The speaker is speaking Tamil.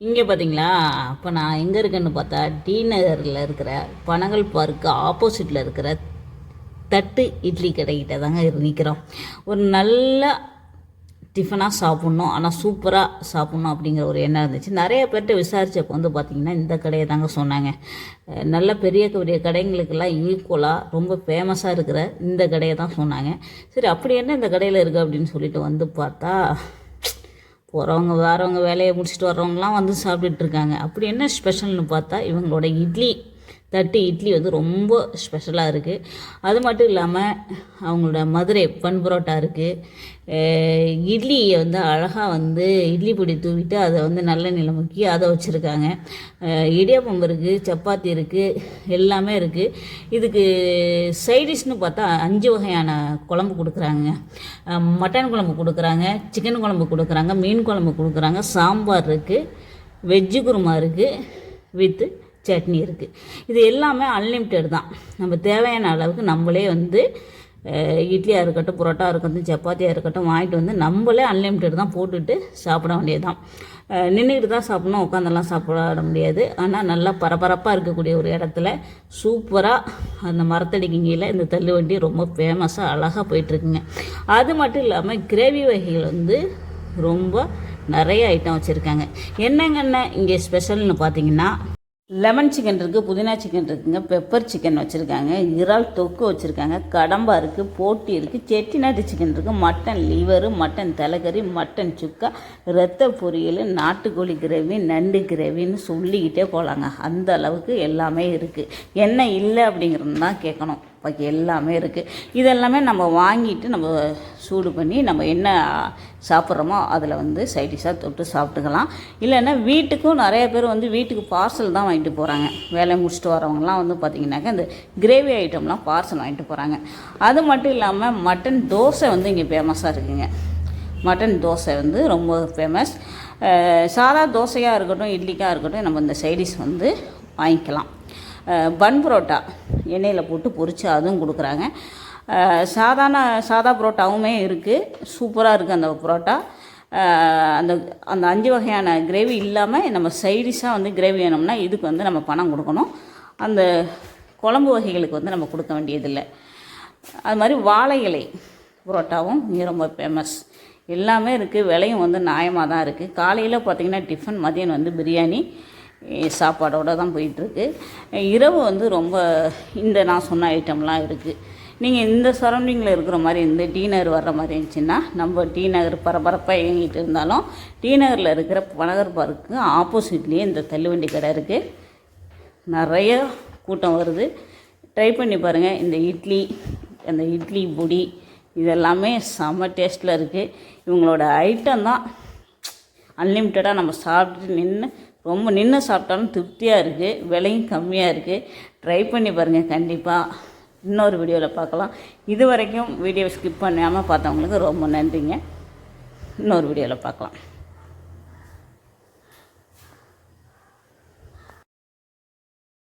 இங்கே பார்த்தீங்களா அப்போ நான் எங்கே இருக்கேன்னு பார்த்தா டி நகரில் இருக்கிற பனங்கல் பார்க்கு ஆப்போசிட்டில் இருக்கிற தட்டு இட்லி கடைக்கிட்ட தாங்க நிற்கிறோம் ஒரு நல்ல டிஃபனாக சாப்பிட்ணும். ஆனால் சூப்பராக சாப்பிட்ணும் அப்படிங்கிற ஒரு எண்ணம் இருந்துச்சு. நிறைய பேர்கிட்ட விசாரித்தப்போ வந்து பார்த்திங்கன்னா இந்த கடையை தாங்க சொன்னாங்க. நல்ல பெரிய பெரிய கடைங்களுக்கெல்லாம் ஈக்குவலாக ரொம்ப ஃபேமஸாக இருக்கிற இந்த கடையை தான் சொன்னாங்க. சரி அப்படி என்ன இந்த கடையில் இருக்குது அப்படின்னு சொல்லிட்டு வந்து பார்த்தா போகிறவங்க வேறவங்க வேலையை முடிச்சுட்டு வர்றவங்கலாம் வந்து சாப்பிட்டுட்டு இருக்காங்க அப்படி என்ன ஸ்பெஷல்னு பார்த்தா இவங்களோட இட்லி தட்டு இட்லி வந்து ரொம்ப ஸ்பெஷலாக இருக்குது அது மட்டும் இல்லாமல் அவங்களோட மதுரை பன் பரோட்டா இருக்குது இட்லியை வந்து அழகாக வந்து இட்லி பொடி தூவிட்டு அதை வந்து நல்லெண்ணெயில் முக்கி அதை வச்சுருக்காங்க. இடியாப்பம் இருக்குது சப்பாத்தி இருக்குது எல்லாமே இருக்குது இதுக்கு சைடிஷ்னு பார்த்தா அஞ்சு வகையான குழம்பு கொடுக்குறாங்க. மட்டன் குழம்பு கொடுக்குறாங்க சிக்கன் குழம்பு கொடுக்குறாங்க மீன் குழம்பு கொடுக்குறாங்க சாம்பார் இருக்குது வெஜ்ஜு குருமா இருக்குது வித்து சட்னி இருக்குது இது எல்லாமே அன்லிமிட்டெட் தான். நம்ம தேவையான அளவுக்கு நம்மளே வந்து இட்லியாக இருக்கட்டும் புரோட்டா இருக்கட்டும் சப்பாத்தியாக இருக்கட்டும் வாங்கிட்டு வந்து நம்மளே அன்லிமிட்டெட் தான் போட்டுட்டு சாப்பிட வேண்டியது தான் நின்றுக்கிட்டு தான் சாப்பிடணும் உட்காந்தெல்லாம் சாப்பிட முடியாது. ஆனால் நல்லா பரபரப்பாக இருக்கக்கூடிய ஒரு இடத்துல சூப்பராக அந்த மரத்தடிக்கு கீழே இந்த தள்ளுவண்டி ரொம்ப ஃபேமஸாக அழகாக போயிட்டுருக்குங்க அது மட்டும் இல்லாமல் கிரேவி வகைகள் வந்து ரொம்ப நிறைய ஐட்டம் வச்சுருக்காங்க. என்னங்கண்ணே இங்கே ஸ்பெஷல்னு பார்த்தீங்கன்னா லெமன் சிக்கன் இருக்குது புதினா சிக்கன் இருக்குங்க பெப்பர் சிக்கன் வச்சுருக்காங்க இறால் தொக்கு வச்சுருக்காங்க கடம்பா இருக்குது போட்டி இருக்குது செட்டிநாட்டு சிக்கன் இருக்குது மட்டன் லிவரு மட்டன் தலைக்கறி மட்டன் சுக்கா ரத்த பொரியல் நாட்டுக்கோழி கிரேவி நண்டு கிரேவின்னு சொல்லிக்கிட்டே போகலாங்க அந்த அளவுக்கு எல்லாமே இருக்குது என்ன இல்லை அப்படிங்கிறது தான் கேட்கணும் பாக்கி எல்லாமே இருக்குது இதெல்லாமே நம்ம வாங்கிட்டு நம்ம சூடு பண்ணி நம்ம என்ன சாப்பிட்றோமோ அதில் வந்து சைடிஷாக தொட்டு சாப்பிட்டுக்கலாம். இல்லைன்னா வீட்டுக்கும் நிறைய பேர் வந்து வீட்டுக்கு பார்சல் தான் வாங்கிட்டு போகிறாங்க வேலையை முடிச்சுட்டு வரவங்கலாம் வந்து பார்த்திங்கனாக்கா இந்த கிரேவி ஐட்டம்லாம் பார்சல் வாங்கிட்டு போகிறாங்க அது மட்டும் இல்லாமல் மட்டன் தோசை வந்து இங்கே ஃபேமஸாக இருக்குங்க. மட்டன் தோசை வந்து ரொம்ப ஃபேமஸ் சாதா தோசையாக இருக்கட்டும் இட்லிக்காக இருக்கட்டும் நம்ம இந்த சைடிஷ் வந்து வாங்கிக்கலாம். பன் புரோட்டா எண்ணெயில் போட்டு பொரித்து அதுவும் கொடுக்குறாங்க. சாதாரண சாதா புரோட்டாவுமே இருக்குது சூப்பராக இருக்குது அந்த புரோட்டா. அந்த அந்த அஞ்சு வகையான கிரேவி இல்லாமல் நம்ம சைடிஷாக வந்து கிரேவி வேணும்னா இதுக்கு வந்து நம்ம பணம் கொடுக்கணும். அந்த குழம்பு வகைகளுக்கு வந்து நம்ம கொடுக்க வேண்டியதில்லை. அது மாதிரி வாழை இலை புரோட்டாவும் இங்கே ரொம்ப ஃபேமஸ் எல்லாமே இருக்குது விலையும் வந்து நியாயமாக தான் இருக்குது காலையில் பார்த்திங்கன்னா டிஃபன் மதியம் வந்து பிரியாணி. சாப்பாடோடு தான் போயிட்டுருக்கு. இரவு வந்து ரொம்ப இந்த நான் சொன்ன ஐட்டம்லாம் இருக்குது நீங்கள் இந்த சரௌண்டிங்கில் இருக்கிற மாதிரி இந்த டி நகர் வர்ற மாதிரி இருந்துச்சுன்னா நம்ம டி நகர் பரபரப்பாக இயங்கிட்டு இருந்தாலும் டி நகரில் இருக்கிற பனகர் பார்க்கு ஆப்போசிட்லேயே இந்த தள்ளுவண்டி கடை இருக்குது நிறைய கூட்டம் வருது. ட்ரை பண்ணி பாருங்கள் இந்த இட்லி அந்த இட்லி பொடி இதெல்லாமே செம்ம டேஸ்ட்டில் இருக்குது இவங்களோட ஐட்டம் தான். அன்லிமிட்டடாக நம்ம சாப்பிட்டு நின்று ரொம்ப நின்று சாப்பிட்டாலும் திருப்தியாக இருக்குது விலையும் கம்மியாக இருக்குது ட்ரை பண்ணி பாருங்கள் கண்டிப்பாக இன்னொரு வீடியோவில் பார்க்கலாம். இது வரைக்கும் வீடியோ ஸ்கிப் பண்ணாமல் பார்த்தவங்களுக்கு ரொம்ப நன்றிங்க. இன்னொரு வீடியோவில் பார்க்கலாம்.